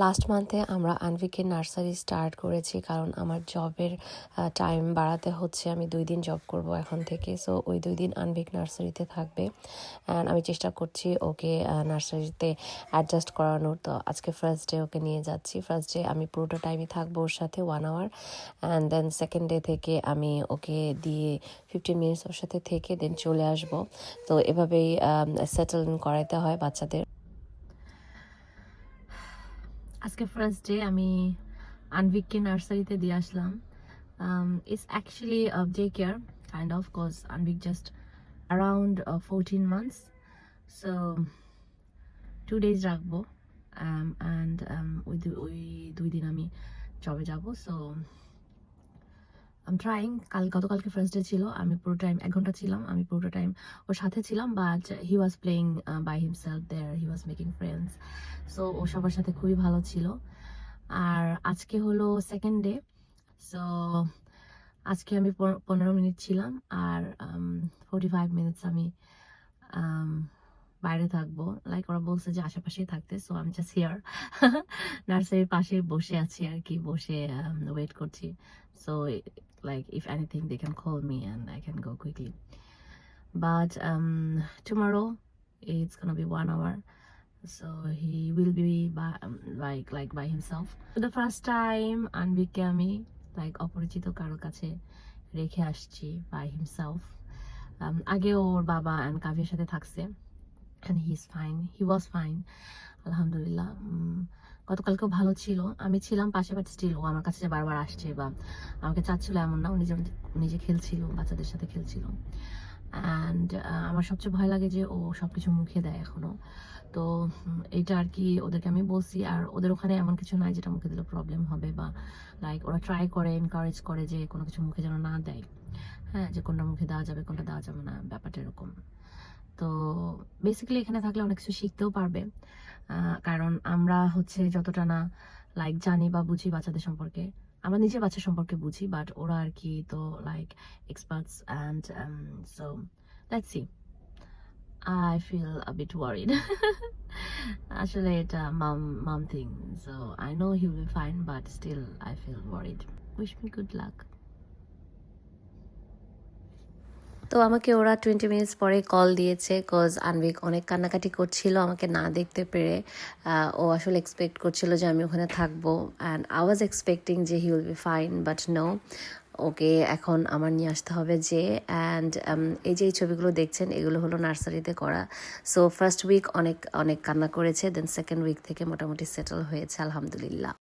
Last মান্থে আমরা আনভিকের nursery start করেছি, কারণ আমার জবের টাইম বাড়াতে হচ্ছে। আমি দুই দিন জব করব এখন থেকে। সো ওই দুই দিন আনভিক নার্সারিতে থাকবে। অ্যান্ড আমি চেষ্টা করছি ওকে নার্সারিতে অ্যাডজাস্ট করানোর। তো আজকে ফার্স্ট ডে ওকে নিয়ে যাচ্ছি। ফার্স্ট ডে আমি পুরোটা টাইমই থাকব ওর সাথে one hour and then second day থেকে আমি ওকে দিয়ে ফিফটিন মিনিটস ওর সাথে থেকে দেন চলে আসব। তো এভাবেই সেটেল করাইতে হয় বাচ্চাদের। আজকে ফার্স্ট ডে আমি আনভিককে নার্সারিতে দিয়ে আসলাম। It's actually day care kind of course Anvik just around fourteen months so two days রাখব অ্যান্ড ওই ওই দুই দিন আমি জবে যাব সো আম ট্রাইং কাল গতকালকে ফার্স্ট ডে ছিল। আমি পুরো টাইম এক ঘণ্টা ছিলাম। আমি পুরো টাইম ওর সাথে ছিলাম but he was playing by himself there he was making friends so ও সবার সাথে খুবই ভালো ছিল। আর আজকে হলো সেকেন্ড ডে সো আজকে আমি পনেরো মিনিট ছিলাম। আর ফোর্টি ফাইভ মিনিটস আমি um, বাইরে থাকব। লাইক ওরা বলছে যে আশেপাশেই থাকতে। সো আমি জাস্ট হিয়ার নার্সারির পাশে বসে আছি আর কি। বসে ওয়েট করছি। So like if anything they can call me and i can go quickly but um tomorrow it's gonna be one hour so he will be by um, like like by himself for the first time আনবিককে আমি like অপরিচিত কারোর কাছে রেখে by himself um, আগে ওর বাবা and Kabir সাথে থাকছে and he's fine. He was fine. আলহামদুলিল্লাহ উম, গতকালকেও ভালো ছিল। আমি ছিলাম পাশে বাট স্টিল ও আমার কাছে বারবার আসছে বা আমাকে চাচ্ছিল এমন না ও নিজে নিজে খেলছিল বাচ্চাদের সাথে খেলছিল। অ্যান্ড আমার সবচেয়ে ভয় লাগে যে ও সবকিছু মুখে দেয় এখনও। তো এইটা আর কি ওদেরকে আমি বলছি। আর ওদের ওখানে এমন কিছু নাই যেটা মুখে দিলে প্রবলেম হবে বা লাইক ওরা ট্রাই করে এনকারেজ করে যে কোনো কিছু মুখে যেন না দেয়। হ্যাঁ যে কোনটা মুখে দেওয়া যাবে কোনটা দেওয়া যাবে না ব্যাপারটা এরকম। তো বেসিক্যালি এখানে থাকলে অনেক কিছু শিখতেও পারবে। কারণ আমরা হচ্ছে যতটা না লাইক জানি বা বুঝি বাচ্চাদের সম্পর্কে। আমরা নিজের বাচ্চা সম্পর্কে বুঝি বাট ওরা আর কি তো like experts and so let's see I feel a bit worried আসলে এটা mum mum thing so I know he will be fine but still I feel worried wish me good luck তো আমাকে ওরা twenty minutes পরে call দিয়েছে cause Anvik অনেক কান্নাকাটি করছিল আমাকে না দেখতে পেরে। ও আসলে এক্সপেক্ট করছিল যে আমি ওখানে থাকব। অ্যান্ড আই ওয়াজ এক্সপেক্টিং যে he will be fine but no okay এখন আমার নিয়ে আসতে হবে যে। অ্যান্ড এই যে এই ছবিগুলো দেখছেন, এগুলো হলো নার্সারিতে করা। সো ফার্স্ট উইক অনেক অনেক কান্না করেছে দেন সেকেন্ড উইক থেকে মোটামুটি সেটেল হয়েছে, আলহামদুলিল্লাহ।